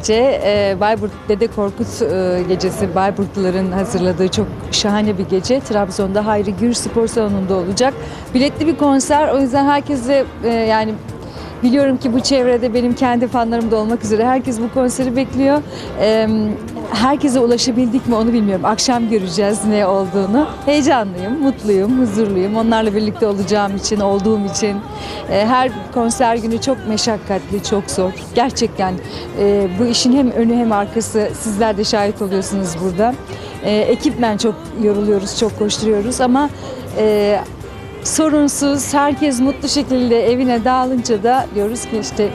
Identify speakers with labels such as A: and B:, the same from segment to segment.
A: gece e, Bayburt Dede Korkut e, gecesi Bayburtluların hazırladığı çok şahane bir gece. Trabzon'da Hayri Gür Spor Salonu'nda olacak. Biletli bir konser. O yüzden herkese e, yani Biliyorum ki bu çevrede benim kendi fanlarım da olmak üzere herkes bu konseri bekliyor. Herkese ulaşabildik mi onu bilmiyorum. Akşam göreceğiz ne olduğunu. Heyecanlıyım, mutluyum, huzurluyum. Onlarla birlikte olacağım için, olduğum için. Ee, her konser günü çok meşakkatli, çok zor. Gerçekten e, bu işin hem önü hem arkası sizler de şahit oluyorsunuz burada. Ee, ekipmen çok yoruluyoruz, çok koşturuyoruz ama... E, sorunsuz, herkes mutlu şekilde evine dağılınca da diyoruz ki işte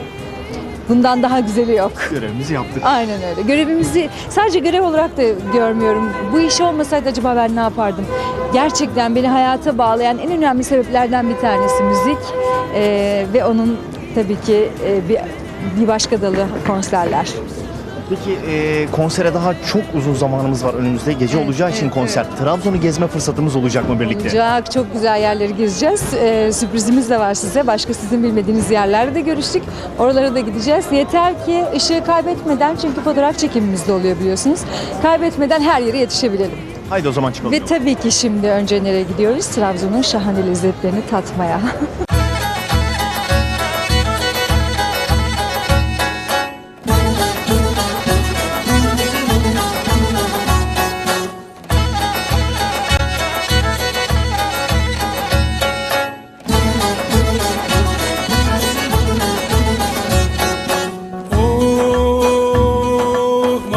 A: bundan daha güzeli yok.
B: Görevimizi yaptık.
A: Aynen öyle. Görevimizi sadece görev olarak da görmüyorum. Bu iş olmasaydı acaba ben ne yapardım? Gerçekten beni hayata bağlayan en önemli sebeplerden bir tanesi müzik Ee, ve onun tabii ki e, bir bir başka dalı konserler.
B: Peki e, konsere daha çok uzun zamanımız var önümüzde. Gece
A: Evet,
B: olacağı için
A: evet,
B: konser. Trabzon'u gezme fırsatımız olacak mı birlikte?
A: Olacak. Çok güzel yerleri gezeceğiz. Ee, sürprizimiz de var size. Başka sizin bilmediğiniz yerlerde de görüştük. Oralara da gideceğiz. Yeter ki ışığı kaybetmeden çünkü fotoğraf çekimimiz de oluyor biliyorsunuz. Kaybetmeden her yere yetişebilelim.
B: Haydi o zaman çıkalım.
A: Ve tabii ki şimdi önce nereye gidiyoruz? Trabzon'un şahane lezzetlerini tatmaya.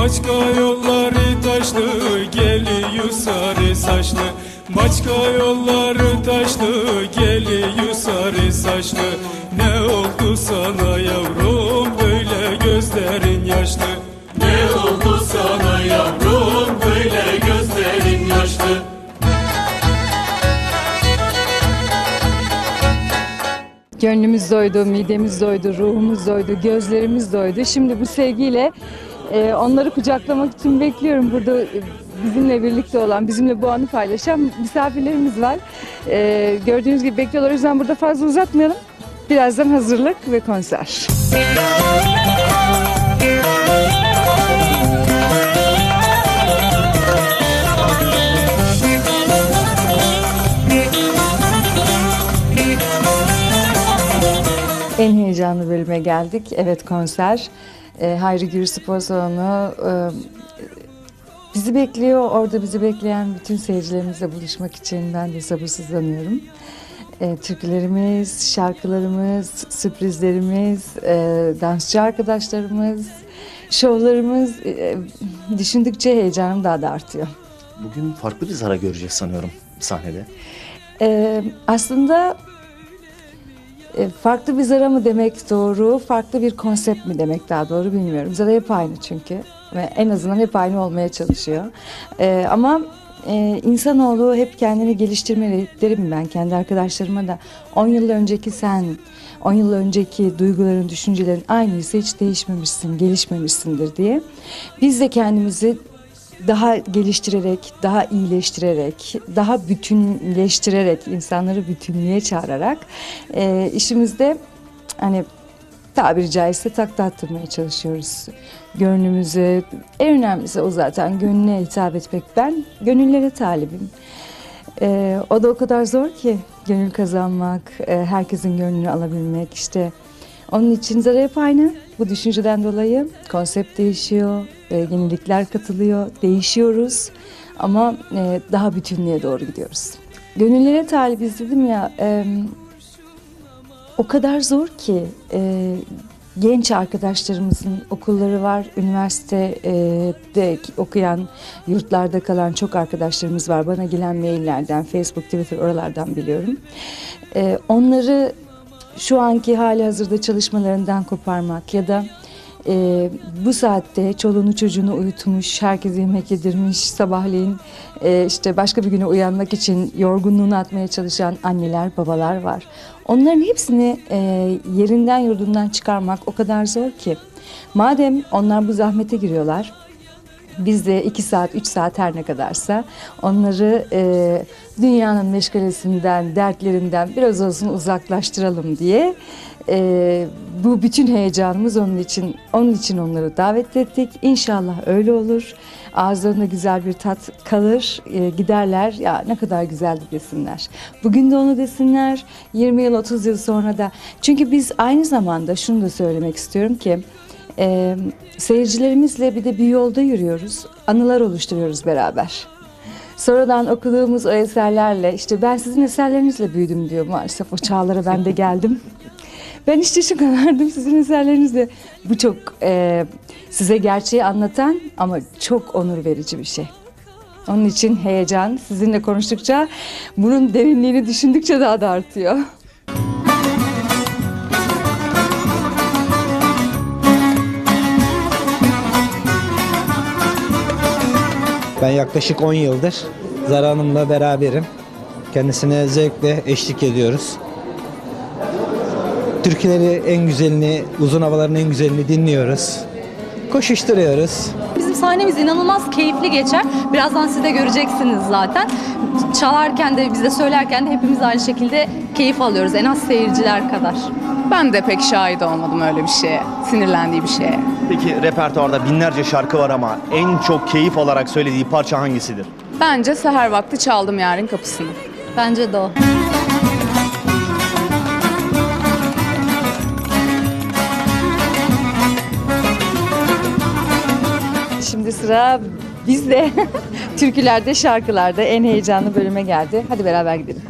C: Maçka yolları taşlı geliyor sarı saçlı. Maçka yolları taşlı geliyor sarı saçlı. Ne oldu sana yavrum böyle gözlerin yaşlı? Ne oldu sana yavrum böyle gözlerin yaşlı?
A: Gönlümüz doydu, midemiz doydu, ruhumuz doydu, gözlerimiz doydu. Şimdi bu sevgiyle e, onları kucaklamak için bekliyorum. Burada e, bizimle birlikte olan, bizimle bu anı paylaşan misafirlerimiz var. E, gördüğünüz gibi bekliyorlar. O yüzden burada fazla uzatmayalım. Birazdan hazırlık ve konser. En heyecanlı bölüme geldik. Evet konser. E, Hayri Gür Spor Salonu e, bizi bekliyor. Orada bizi bekleyen bütün seyircilerimizle buluşmak için ben de sabırsızlanıyorum. E, türkülerimiz, şarkılarımız, sürprizlerimiz, e, dansçı arkadaşlarımız, şovlarımız e, düşündükçe heyecanım daha da artıyor.
B: Bugün farklı bir Zara göreceğiz sanıyorum sahnede.
A: Ee, aslında e, farklı bir Zara mı demek doğru, farklı bir konsept mi demek daha doğru bilmiyorum. Zara hep aynı çünkü ve en azından hep aynı olmaya çalışıyor. Ee, ama e, insanoğlu hep kendini geliştirmeli derim ben kendi arkadaşlarıma da. 10 yıl önceki sen, 10 yıl önceki duyguların, düşüncelerin aynıysa hiç değişmemişsin, gelişmemişsindir diye. Biz de kendimizi daha geliştirerek, daha iyileştirerek, daha bütünleştirerek, insanları bütünlüğe çağırarak e, işimizde hani tabiri caizse takla attırmaya çalışıyoruz. Gönlümüzü, en önemlisi o zaten gönlüne hitap etmek. Ben gönüllere talibim. E, o da o kadar zor ki gönül kazanmak, e, herkesin gönlünü alabilmek işte. Onun için Zara hep aynı. Bu düşünceden dolayı konsept değişiyor, e, yenilikler katılıyor, değişiyoruz ama e, daha bütünlüğe doğru gidiyoruz. Gönüllere talibiz dedim ya, e, o kadar zor ki e, genç arkadaşlarımızın okulları var, üniversitede okuyan, yurtlarda kalan çok arkadaşlarımız var. Bana gelen maillerden, Facebook, Twitter oralardan biliyorum. E, onları şu anki hali hazırda çalışmalarından koparmak ya da e, bu saatte çoluğunu çocuğunu uyutmuş, herkese yemek yedirmiş, sabahleyin e, işte başka bir güne uyanmak için yorgunluğunu atmaya çalışan anneler, babalar var. Onların hepsini e, yerinden yurdundan çıkarmak o kadar zor ki. Madem onlar bu zahmete giriyorlar, Biz de iki saat, üç saat her ne kadarsa onları e, dünyanın meşgalesinden, dertlerinden biraz olsun uzaklaştıralım diye e, bu bütün heyecanımız onun için, onun için onları davet ettik. İnşallah öyle olur. Ağızlarında güzel bir tat kalır, e, giderler. Ya ne kadar güzeldi desinler. Bugün de onu desinler, 20 yıl, 30 yıl sonra da. Çünkü biz aynı zamanda şunu da söylemek istiyorum ki, ee, seyircilerimizle bir de bir yolda yürüyoruz. Anılar oluşturuyoruz beraber. Sonradan okuduğumuz o eserlerle işte ben sizin eserlerinizle büyüdüm diyor maalesef o çağlara ben de geldim. Ben işte şu kadardım sizin eserlerinizle. Bu çok e, size gerçeği anlatan ama çok onur verici bir şey. Onun için heyecan sizinle konuştukça bunun derinliğini düşündükçe daha da artıyor.
D: Ben yaklaşık 10 yıldır Zara Hanım'la beraberim. Kendisine zevkle eşlik ediyoruz. Türküleri en güzelini, uzun havaların en güzelini dinliyoruz. Koşuşturuyoruz.
E: Bizim sahnemiz inanılmaz keyifli geçer. Birazdan siz de göreceksiniz zaten. Çalarken de biz de söylerken de hepimiz aynı şekilde keyif alıyoruz. En az seyirciler kadar.
F: Ben de pek şahit olmadım öyle bir şeye. Sinirlendiği bir şeye.
B: Peki repertuarda binlerce şarkı var ama en çok keyif alarak söylediği parça hangisidir?
F: Bence seher vakti çaldım yarın kapısını.
E: Bence de o.
A: Şimdi sıra bizde. Türkülerde, şarkılarda en heyecanlı bölüme geldi. Hadi beraber gidelim.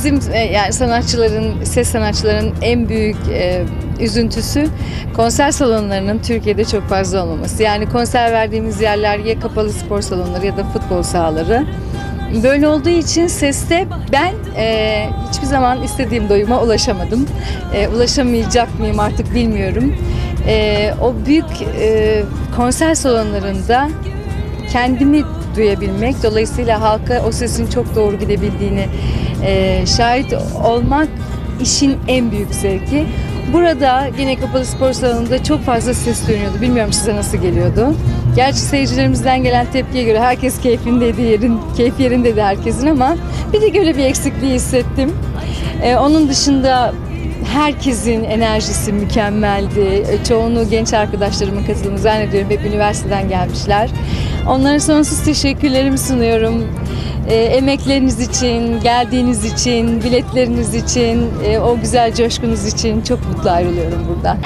A: Bizim e, yani sanatçıların, ses sanatçıların en büyük e, üzüntüsü konser salonlarının Türkiye'de çok fazla olmaması. Yani konser verdiğimiz yerler ya kapalı spor salonları ya da futbol sahaları. Böyle olduğu için seste ben e, hiçbir zaman istediğim doyuma ulaşamadım. E, ulaşamayacak mıyım artık bilmiyorum. E, o büyük e, konser salonlarında kendimi duyabilmek, dolayısıyla halka o sesin çok doğru gidebildiğini e, şahit olmak işin en büyük zevki. Burada yine kapalı spor salonunda çok fazla ses dönüyordu. Bilmiyorum size nasıl geliyordu. Gerçi seyircilerimizden gelen tepkiye göre herkes keyfindeydi, yerin, keyif yerindeydi herkesin ama bir de böyle bir eksikliği hissettim. Ee, onun dışında herkesin enerjisi mükemmeldi. Ee, Çoğunluğu genç arkadaşlarımın katıldığını zannediyorum. Hep üniversiteden gelmişler. Onlara sonsuz teşekkürlerimi sunuyorum. Ee, emekleriniz için, geldiğiniz için, biletleriniz için, e, o güzel coşkunuz için çok mutlu ayrılıyorum buradan.